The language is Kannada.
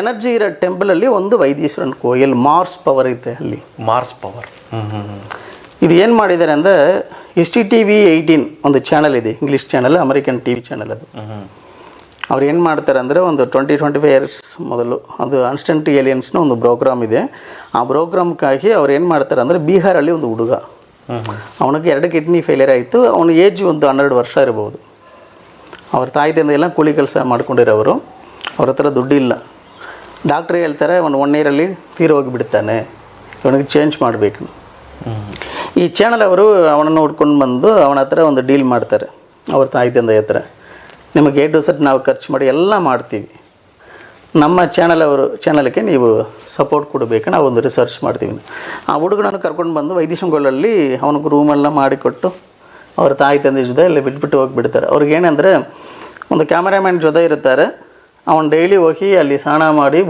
ಎನರ್ಜಿ ಇರೋ ಟೆಂಪಲಲ್ಲಿ ಒಂದು ವೈದೀಶ್ವರನ್ ಕೋಯಿಲ್ ಮಾರ್ಸ್ ಪವರ್ ಐತೆ ಅಲ್ಲಿ. Mars power. ಇದು ಏನು ಮಾಡಿದ್ದಾರೆ ಅಂದರೆ S T T V eighteen ಒಂದು ಚಾನಲ್ ಇದೆ English channel American T V channel ಅದು. ಅವ್ರು ಏನು ಮಾಡ್ತಾರೆ ಅಂದರೆ ಒಂದು ಟ್ವೆಂಟಿ ಟ್ವೆಂಟಿ ಫೈವ್ ಇಯರ್ಸ್ ಮೊದಲು ಅದು ಅನ್ಸ್ಟೆಂಟ್ ಏಲಿಯನ್ಸ್ನ ಒಂದು ಪ್ರೋಗ್ರಾಮ್ ಇದೆ. ಆ ಪ್ರೋಗ್ರಾಮ್ಗಾಗಿ ಅವ್ರು ಏನು ಮಾಡ್ತಾರೆ ಅಂದರೆ ಬಿಹಾರಲ್ಲಿ ಒಂದು ಹುಡುಗ. ಅವನಿಗೆ ಎರಡು ಕಿಡ್ನಿ ಫೇಲಿಯರ್ ಆಯಿತು ಅವನ ಏಜ್ ಒಂದು ಹನ್ನೆರಡು ವರ್ಷ ಇರ್ಬೋದು. ಅವ್ರ ತಾಯಿ ತಂದೆ ಎಲ್ಲ ಕೂಲಿ ಕೆಲಸ ಮಾಡ್ಕೊಂಡಿರೋರು. ಅವ್ರ ಹತ್ರ ದುಡ್ಡಿಲ್ಲ. ಡಾಕ್ಟ್ರ್ ಹೇಳ್ತಾರೆ, ಒಂದು ಒನ್ ಇಯರಲ್ಲಿ ತೀರೋಗಿಬಿಡ್ತಾನೆ ಇವನಿಗೆ ಚೇಂಜ್ ಮಾಡಬೇಕು. ಈ ಚಾನಲ್ ಅವರು ಅವನನ್ನು ಹುಡ್ಕೊಂಡು ಬಂದು ಅವನ ಹತ್ರ ಒಂದು ಡೀಲ್ ಮಾಡ್ತಾರೆ, ಅವ್ರ ತಾಯಿ ತಂದೆ ಹತ್ರ. ನಿಮಗೆ ಎ ಟು ಸೆಟ್ ನಾವು ಖರ್ಚು ಮಾಡಿ ಎಲ್ಲ ಮಾಡ್ತೀವಿ. ನಮ್ಮ ಚಾನಲ್ ಅವರು, ಚಾನಲ್ಗೆ ನೀವು ಸಪೋರ್ಟ್ ಕೊಡಬೇಕು, ನಾವು ಒಂದು ರಿಸರ್ಚ್ ಮಾಡ್ತೀವಿ. ಆ ಹುಡುಗನನ್ನು ಕರ್ಕೊಂಡು ಬಂದು ವೈದ್ಯಶಂಗಳಲ್ಲಿ ಅವನಿಗೆ ರೂಮೆಲ್ಲ ಮಾಡಿಕೊಟ್ಟು ಅವ್ರ ತಾಯಿ ತಂದೆ ಜೊತೆ ಎಲ್ಲ ಬಿಟ್ಬಿಟ್ಟು ಹೋಗಿಬಿಡ್ತಾರೆ. ಅವ್ರಿಗೆ ಏನಂದರೆ, ಒಂದು ಕ್ಯಾಮರಾಮ್ಯಾನ್ ಜೊತೆ ಇರ್ತಾರೆ. ಅವನು ಡೈಲಿ ಹೋಗಿ ಅಲ್ಲಿ ಸ್ನಾನ ಮಾಡಿ